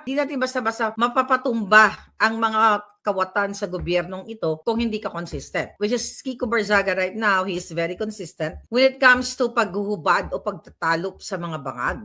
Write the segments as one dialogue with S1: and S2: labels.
S1: Hindi natin basta-basta mapapatumba ang mga kawatan sa gobyernong ito kung hindi ka consistent. Which is Kiko Barzaga right now, he is very consistent when it comes to paghuhubad o pagtatalop sa mga bangag.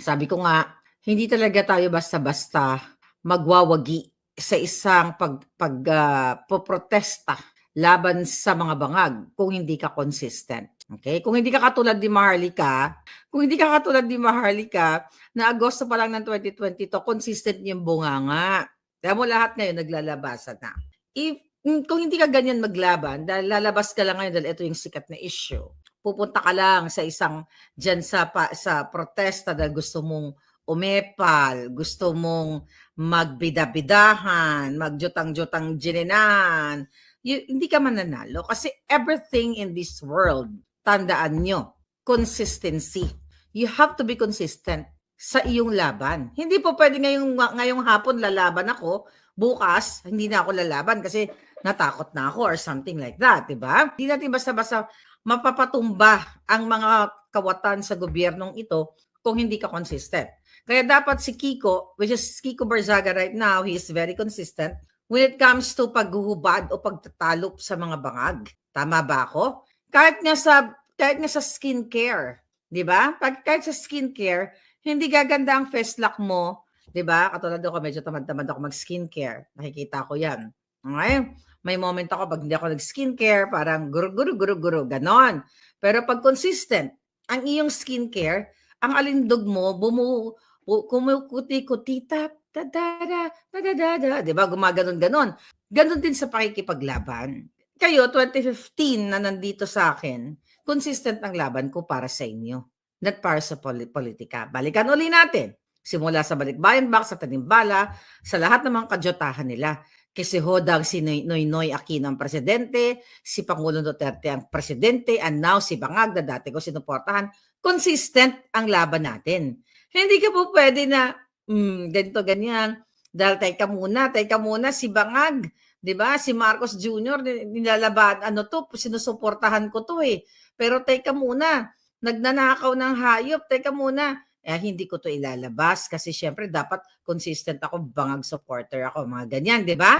S1: Sabi ko nga, hindi talaga tayo basta-basta magwawagi sa isang pag, pag ah, poprotesta laban sa mga bangag kung hindi ka consistent. Okay? Kung hindi ka katulad ni Maharlika, kung hindi ka katulad ni Maharlika, na Agosto pa lang ng 2022, consistent yung bunganga. Kaya mo lahat ngayon naglalabasan na. If, mm, kung hindi ka ganyan maglaban, dahil lalabas ka lang ngayon dahil ito yung sikat na issue, pupunta ka lang sa isang dyan sa, pa, sa protesta dahil gusto mong umepal, gusto mong magbida-bidahan, magjutang-jutang gininahan, y- hindi ka mananalo. Kasi everything in this world, tandaan nyo, consistency. You have to be consistent sa iyong laban. Hindi po pwede ngayong, ngayong hapon lalaban ako, bukas hindi na ako lalaban kasi natakot na ako or something like that, di ba? Hindi natin basta-basta mapapatumba ang mga kawatan sa gobyernong ito kung hindi ka consistent. Kaya dapat si Kiko, which is Kiko Barzaga right now, he is very consistent when it comes to paghuhubad o pagtatalop sa mga bangag. Tama ba ako? Kahit nga sa kahit nga sa skincare, 'di ba? Pag kahit sa skincare, hindi gaganda ang face lock mo, 'di ba? Katulad ako medyo tamad-tamad ako mag-skincare. Nakikita ko 'yan. Okay? May moment ako pag hindi ako nag-skincare, parang guru guru guru guru ganon. Pero pag consistent ang iyong skincare, ang alindog mo bumu bu- kumukuti-kuti tap dadada dadada, 'di ba? Gumaganon ganon. Ganon din sa pakikipaglaban. Kayo 2015 na nandito sa akin, consistent ang laban ko para sa inyo, not para sa poli- politika. Balikan uli natin. Simula sa Balikbayan Box, sa Tanimbala, sa lahat ng mga kadyotahan nila. Kasi hodang si Noy Noy, Noy Aquino ang presidente, si Pangulong Duterte ang presidente, and now si Bangag na dati ko sinuportahan. Consistent ang laban natin. Hindi ka po pwede na, mm, ganito, ganyan. Dahil teka muna, teka muna, si Bangag, di ba? Si Marcos Jr., ni- nilalaban, ano to, sinusuportahan ko to eh. Pero teka muna, nagnanakaw ng hayop, teka muna, eh, hindi ko to ilalabas kasi syempre dapat consistent ako, bangag supporter ako, mga ganyan, di ba?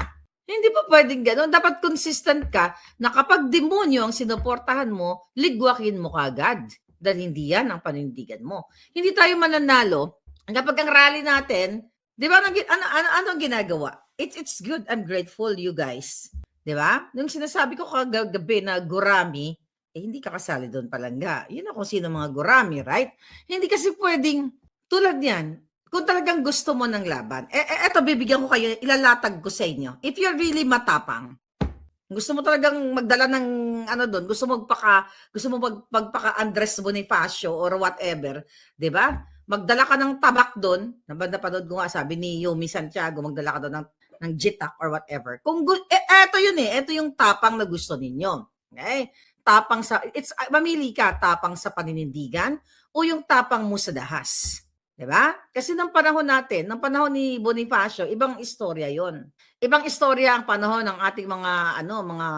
S1: Hindi pa pwedeng gano'n. Dapat consistent ka na kapag demonyo ang sinuportahan mo, ligwakin mo kagad. Dahil hindi yan ang panindigan mo. Hindi tayo mananalo kapag ang rally natin, di ba, ano, ano, ano ang ginagawa? It's, it's good. I'm grateful, you guys. Di ba? Nung sinasabi ko kagabi na gurami, eh, hindi ka kasali doon palangga. Yun ako sino mga gurami, right? Hindi kasi pwedeng, tulad yan, kung talagang gusto mo ng laban, eh, eh eto, bibigyan ko kayo, ilalatag ko sa inyo. If you're really matapang, gusto mo talagang magdala ng ano doon, gusto mo magpaka gusto mo mag, magpaka Andres Bonifacio or whatever, 'di ba? Magdala ka ng tabak doon, nabanda pa doon ko nga sabi ni Yomi Santiago, magdala ka doon ng ng jitak or whatever. Kung eh, eto yun eh, eto yung tapang na gusto ninyo. Okay? Tapang sa it's ah, mamili ka tapang sa paninindigan o yung tapang mo sa dahas. 'Di ba? Kasi ng panahon natin, ng panahon ni Bonifacio, ibang istorya 'yon. Ibang istorya ang panahon ng ating mga ano, mga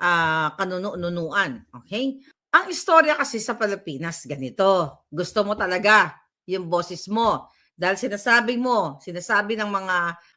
S1: ah, kanununuan, okay? Ang istorya kasi sa Pilipinas ganito. Gusto mo talaga yung boses mo dahil sinasabi mo, sinasabi ng mga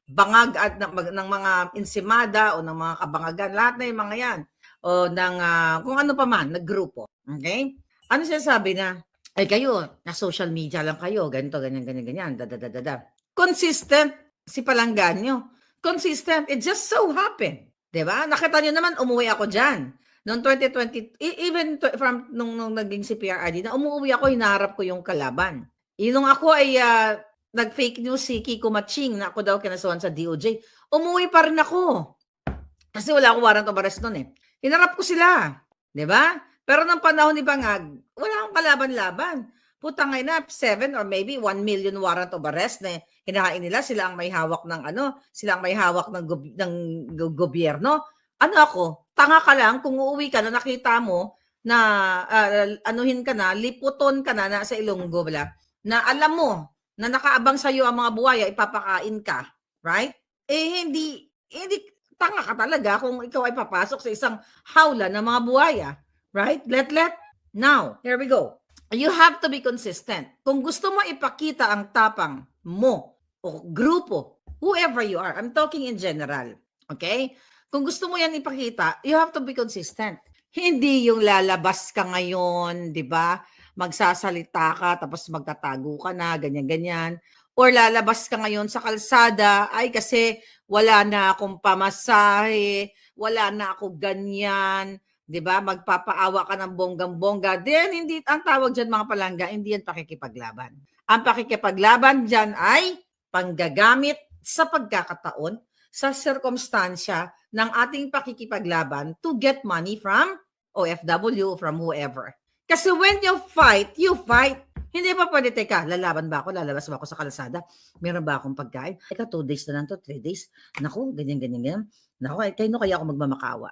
S1: bangag at ng, mga insimada o ng mga kabangagan, lahat na yung mga yan o ng ah, kung ano pa man, naggrupo. Okay? Ano sinasabi na ay kayo, na social media lang kayo, ganito, ganyan, ganyan, ganyan, da, da, da, da, da. Consistent si palanggan nyo. Consistent. It just so happened. ba? Nakita nyo naman, umuwi ako dyan. Noong 2020, e- even from nung, nung naging si na umuwi ako, hinaharap ko yung kalaban. Yung ako ay ah, nag-fake news si Kiko Maching na ako daw kinasuhan sa DOJ. Umuwi pa rin ako. Kasi wala akong warrant of arrest noon eh. Hinarap ko sila. 'Di ba? Pero nung panahon ni Bangag, wala akong kalaban-laban. Putang ina, 7 or maybe 1 million warrant of arrest na hinahain nila. Sila ang may hawak ng ano, sila ang may hawak ng, ng go- gobyerno. Ano ako, tanga ka lang kung uuwi ka na nakita mo na ah, anuhin ka na, liputon ka na, na sa Ilonggo, bala, na alam mo na nakaabang sa iyo ang mga buhaya, ipapakain ka. Right? Eh, hindi, hindi, tanga ka talaga kung ikaw ay papasok sa isang hawla ng mga buhaya. Right? Let, let. Now, here we go. you have to be consistent. Kung gusto mo ipakita ang tapang mo o grupo, whoever you are, I'm talking in general, okay? Kung gusto mo yan ipakita, you have to be consistent. Hindi yung lalabas ka ngayon, di ba? Magsasalita ka, tapos magtatago ka na, ganyan-ganyan. Or lalabas ka ngayon sa kalsada, ay kasi wala na akong pamasahe, wala na ako ganyan, 'di ba? Magpapaawa ka ng bonggang-bongga. Then hindi ang tawag diyan mga palangga, hindi yan pakikipaglaban. Ang pakikipaglaban diyan ay panggagamit sa pagkakataon, sa sirkumstansya ng ating pakikipaglaban to get money from OFW, from whoever. Kasi when you fight, you fight. Hindi pa pwede, teka, lalaban ba ako? Lalabas ba ako sa kalsada? Meron ba akong pagkain? Teka, two days na lang to, three days. Naku, ganyan, ganyan, ganyan. Naku, kayo kaya ako magmamakawa.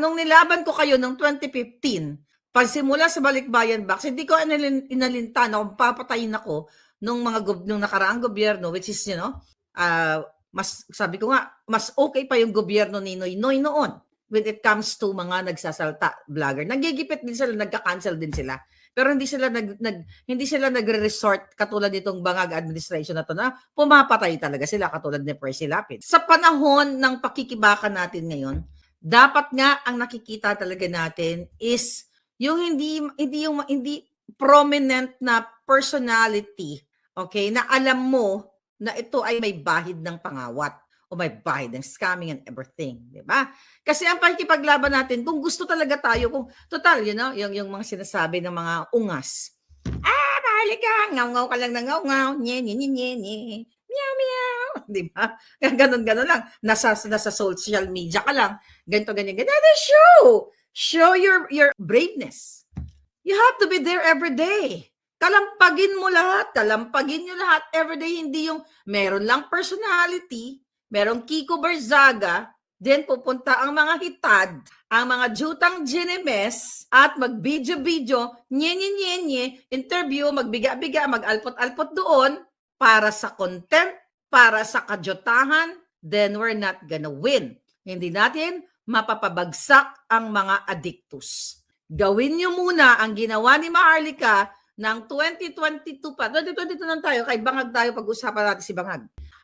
S1: Nung nilaban ko kayo noong 2015, pagsimula sa Balikbayan Box, hindi ko inalin, inalintan na kung papatayin ako nung mga gob, nung nakaraang gobyerno, which is, you know, uh, mas, sabi ko nga, mas okay pa yung gobyerno ni Noy Noy noon when it comes to mga nagsasalta vlogger. Nagigipit din sila, nagka-cancel din sila. Pero hindi sila nag, nag hindi sila nagre-resort katulad nitong bangag administration na to na pumapatay talaga sila katulad ni Percy Lapid. Sa panahon ng pakikibaka natin ngayon, dapat nga ang nakikita talaga natin is yung hindi hindi yung hindi prominent na personality, okay, na alam mo na ito ay may bahid ng pangawat o may bahid ng scamming and everything, di ba? Kasi ang pakikipaglaban natin, kung gusto talaga tayo, kung total, you know, yung, yung mga sinasabi ng mga ungas. Ah, mahali ka, ngaw-ngaw ka lang ng ngaw-ngaw, nye, nye, nye, nye, nye, meow, meow, di ba? Ganon, ganon lang. Nasa, nasa social media ka lang, ganito, ganyan, ganyan. Show! Show your, your braveness. You have to be there every day. Kalampagin mo lahat, kalampagin nyo lahat every day, hindi yung meron lang personality, merong Kiko Barzaga, then pupunta ang mga hitad, ang mga jutang ginemes, at mag-video-video, nye-nye-nye, interview, magbiga-biga, mag-alpot-alpot doon, para sa content, para sa kajotahan, then we're not gonna win. Hindi natin mapapabagsak ang mga addictus. Gawin nyo muna ang ginawa ni Maharlika ng 2022 pa. 2022 lang tayo, kay Bangag tayo pag-usapan natin si Bangag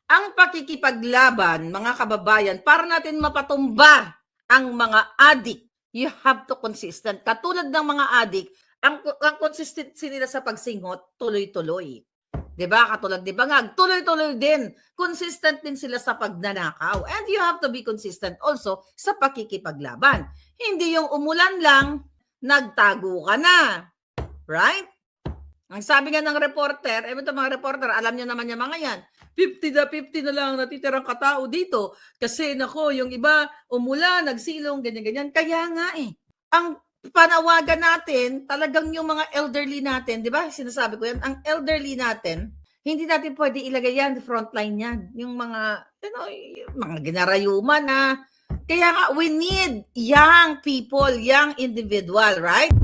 S1: ang pakikipaglaban, mga kababayan, para natin mapatumba ang mga adik, you have to consistent. Katulad ng mga adik, ang, ang consistency nila sa pagsinghot, tuloy-tuloy. 'Di ba? Katulad ni Bangag, tuloy-tuloy din. Consistent din sila sa pagnanakaw. And you have to be consistent also sa pakikipaglaban. Hindi yung umulan lang, nagtago ka na. Right? Ang sabi nga ng reporter, eh ito mga reporter, alam niyo naman yung mga yan, 50 na 50 na lang natitirang katao dito. Kasi nako, yung iba umulan, nagsilong, ganyan-ganyan. Kaya nga eh, ang panawagan natin, talagang yung mga elderly natin, di ba? Sinasabi ko yan, ang elderly natin, hindi natin pwede ilagay yan, frontline yan. Yung mga, you know, mga ginarayuman na. Kaya nga, we need young people, young individual, right?